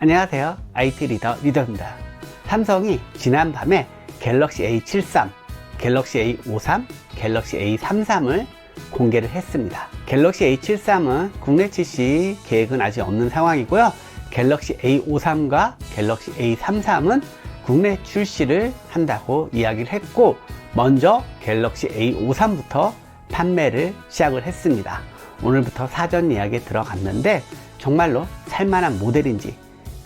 안녕하세요. IT 리더 리더입니다. 삼성이 지난밤에 갤럭시 A73, 갤럭시 A53, 갤럭시 A33을 공개를 했습니다. 갤럭시 A73은 국내 출시 계획은 아직 없는 상황이고요. 갤럭시 A53과 갤럭시 A33은 국내 출시를 한다고 이야기를 했고, 먼저 갤럭시 A53부터 판매를 시작을 했습니다. 오늘부터 사전 예약에 들어갔는데 정말로 살만한 모델인지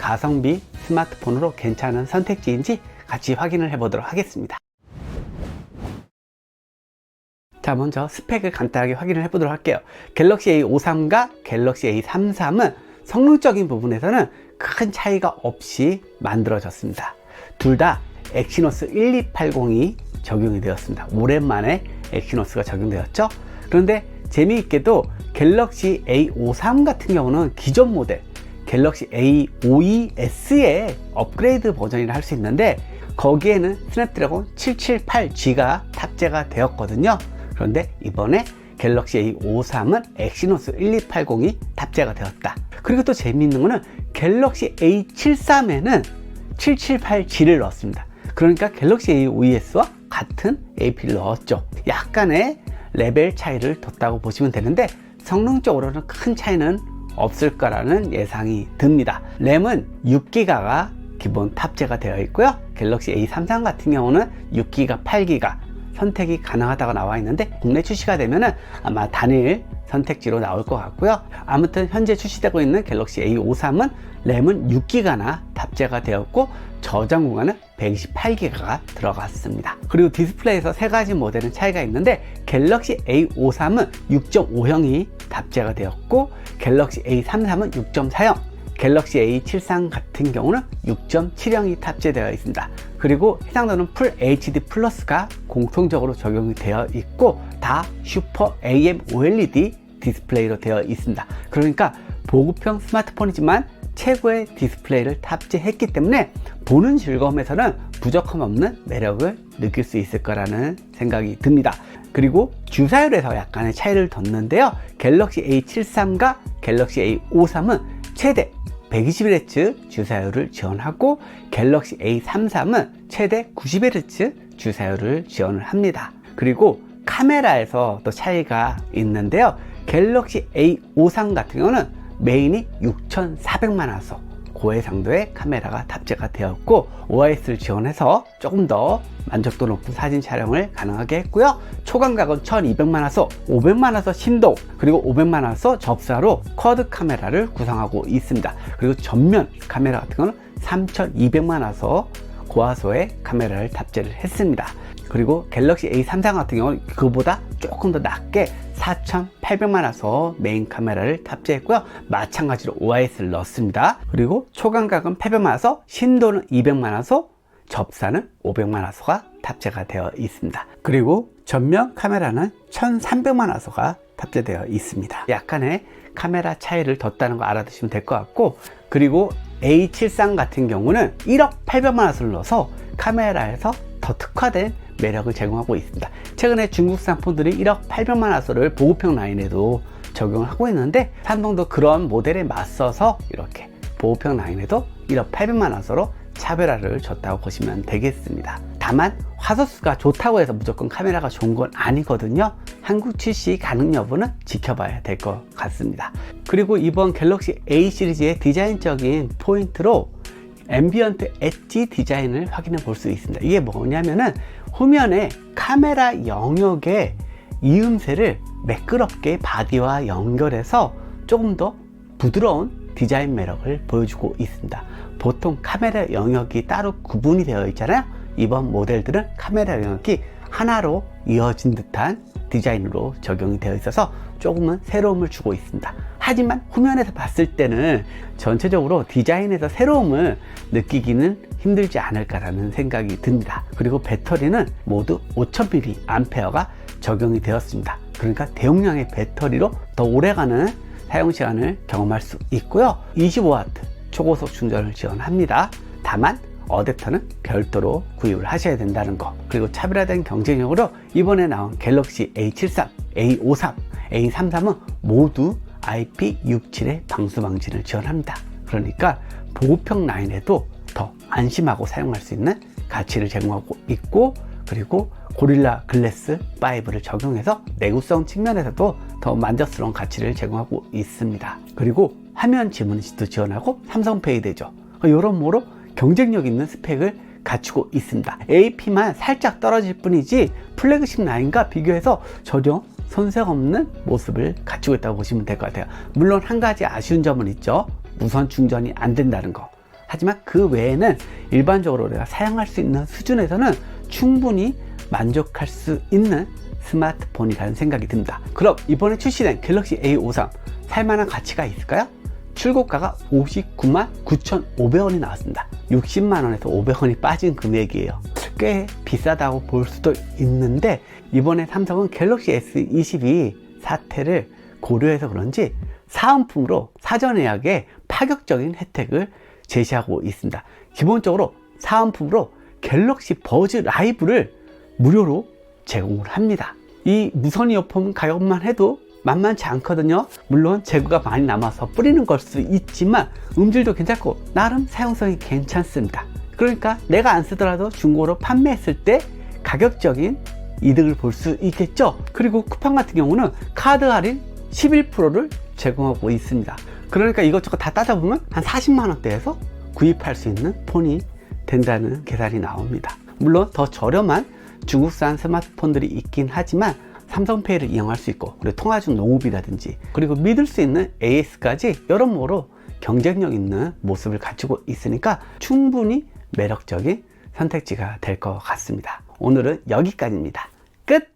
가성비 스마트폰으로 괜찮은 선택지인지 같이 확인을 해보도록 하겠습니다. 자, 먼저 스펙을 간단하게 확인을 해보도록 할게요. 갤럭시 A53과 갤럭시 A33은 성능적인 부분에서는 큰 차이가 없이 만들어졌습니다. 둘 다 엑시노스 1280이 적용이 되었습니다. 오랜만에 엑시노스가 적용되었죠. 그런데 재미있게도 갤럭시 A53 같은 경우는 기존 모델 갤럭시 A52s의 업그레이드 버전이라 할 수 있는데 거기에는 스냅드래곤 778G가 탑재가 되었거든요. 그런데 이번에 갤럭시 A53은 엑시노스 1280이 탑재가 되었다. 그리고 또 재미있는 거는 갤럭시 A73에는 778G를 넣었습니다. 그러니까 갤럭시 A52s와 같은 AP를 넣었죠. 약간의 레벨 차이를 뒀다고 보시면 되는데 성능적으로는 큰 차이는 없을 거라는 예상이 듭니다. 램은 6기가가 기본 탑재가 되어 있고요. 갤럭시 A33 같은 경우는 6기가, 8기가 선택이 가능하다고 나와 있는데 국내 출시가 되면은 아마 단일 선택지로 나올 것 같고요. 아무튼 현재 출시되고 있는 갤럭시 A53은 램은 6기가나 탑재가 되었고 저장 공간은 128기가가 들어갔습니다. 그리고 디스플레이에서 세 가지 모델은 차이가 있는데 갤럭시 A53은 6.5형이 탑재가 되었고 갤럭시 A33은 6.4형 갤럭시 A73 같은 경우는 6.7형이 탑재되어 있습니다. 그리고 해당도는 풀 HD 플러스가 공통적으로 적용이 되어 있고 다 슈퍼 AM OLED 디스플레이로 되어 있습니다. 그러니까 보급형 스마트폰이지만 최고의 디스플레이를 탑재했기 때문에 보는 즐거움에서는 부족함 없는 매력을 느낄 수 있을 거라는 생각이 듭니다. 그리고 주사율에서 약간의 차이를 뒀는데요. 갤럭시 A73과 갤럭시 A53은 최대 121Hz 주사율을 지원하고 갤럭시 A33은 최대 90Hz 주사율을 지원을 합니다. 그리고 카메라에서 또 차이가 있는데요. 갤럭시 A53 같은 경우는 메인이 6400만 화소 고해상도의 카메라가 탑재가 되었고 OIS를 지원해서 조금 더 만족도 높은 사진 촬영을 가능하게 했고요. 초광각은 1200만 화소 500만 화소 신동 그리고 500만 화소 접사로 쿼드 카메라를 구성하고 있습니다. 그리고 전면 카메라 같은 경우는 3200만 화소 고화소의 카메라를 탑재를 했습니다 그리고 갤럭시 A33 같은 경우는 그보다 조금 더 낮게 4800만 화소 메인 카메라를 탑재했고요. 마찬가지로 OIS를 넣었습니다. 그리고 초광각은 800만 화소, 신도는 200만 화소, 접사는 500만 화소가 탑재가 되어 있습니다. 그리고 전면 카메라는 1300만 화소가 탑재되어 있습니다. 약간의 카메라 차이를 뒀다는 거 알아두시면 될 것 같고 그리고 A73 같은 경우는 1억 800만 화소를 넣어서 카메라에서 더 특화된 매력을 제공하고 있습니다. 최근에 중국산 폰들이 1억 800만 화소를 보급형 라인에도 적용을 하고 있는데 삼성도 그런 모델에 맞서서 이렇게 보급형 라인에도 1억 800만 화소로 차별화를 줬다고 보시면 되겠습니다. 다만 화소 수가 좋다고 해서 무조건 카메라가 좋은 건 아니거든요. 한국 출시 가능 여부는 지켜봐야 될 것 같습니다. 그리고 이번 갤럭시 A 시리즈의 디자인적인 포인트로 앰비언트 엣지 디자인을 확인해 볼 수 있습니다. 이게 뭐냐면은 후면에 카메라 영역에 이음새를 매끄럽게 바디와 연결해서 조금 더 부드러운 디자인 매력을 보여주고 있습니다. 보통 카메라 영역이 따로 구분이 되어 있잖아요. 이번 모델들은 카메라 영역이 하나로 이어진 듯한 디자인으로 적용이 되어 있어서 조금은 새로움을 주고 있습니다. 하지만 후면에서 봤을 때는 전체적으로 디자인에서 새로움을 느끼기는 힘들지 않을까라는 생각이 듭니다. 그리고 배터리는 모두 5000mAh가 적용이 되었습니다. 그러니까 대용량의 배터리로 더 오래가는 사용 시간을 경험할 수 있고요. 25W 초고속 충전을 지원합니다. 다만 어댑터는 별도로 구입을 하셔야 된다는 거 그리고 차별화된 경쟁력으로 이번에 나온 갤럭시 A73, A53, A33은 모두 IP67의 방수 방지를 지원합니다. 그러니까 보호평 라인에도 더 안심하고 사용할 수 있는 가치를 제공하고 있고 그리고 고릴라 글래스 5를 적용해서 내구성 측면에서도 더 만족스러운 가치를 제공하고 있습니다. 그리고 화면 지문 인식도 지원하고 삼성페이 되죠. 여러모로 경쟁력 있는 스펙을 갖추고 있습니다. AP만 살짝 떨어질 뿐이지 플래그십 라인과 비교해서 전혀 손색 없는 모습을 갖추고 있다고 보시면 될 것 같아요. 물론 한 가지 아쉬운 점은 있죠. 무선 충전이 안 된다는 거. 하지만 그 외에는 일반적으로 우리가 사용할 수 있는 수준에서는 충분히 만족할 수 있는 스마트폰이라는 생각이 듭니다. 그럼 이번에 출시된 갤럭시 A53 살만한 가치가 있을까요? 출고가가 59만 9,500원이 나왔습니다. 60만 원에서 500원이 빠진 금액이에요. 꽤 비싸다고 볼 수도 있는데 이번에 삼성은 갤럭시 S22 사태를 고려해서 그런지 사은품으로 사전 예약에 파격적인 혜택을 제시하고 있습니다. 기본적으로 사은품으로 갤럭시 버즈 라이브를 무료로 제공을 합니다. 이 무선 이어폰 가격만 해도 만만치 않거든요. 물론 재고가 많이 남아서 뿌리는 걸 수 있지만 음질도 괜찮고 나름 사용성이 괜찮습니다. 그러니까 내가 안 쓰더라도 중고로 판매했을 때 가격적인 이득을 볼 수 있겠죠. 그리고 쿠팡 같은 경우는 카드 할인 11%를 제공하고 있습니다. 그러니까 이것저것 다 따져보면 한 40만 원대에서 구입할 수 있는 폰이 된다는 계산이 나옵니다. 물론 더 저렴한 중국산 스마트폰들이 있긴 하지만 삼성페이를 이용할 수 있고 그리고 통화 중 농업이라든지 그리고 믿을 수 있는 AS까지 여러모로 경쟁력 있는 모습을 갖추고 있으니까 충분히 매력적인 선택지가 될 것 같습니다. 오늘은 여기까지입니다. 끝!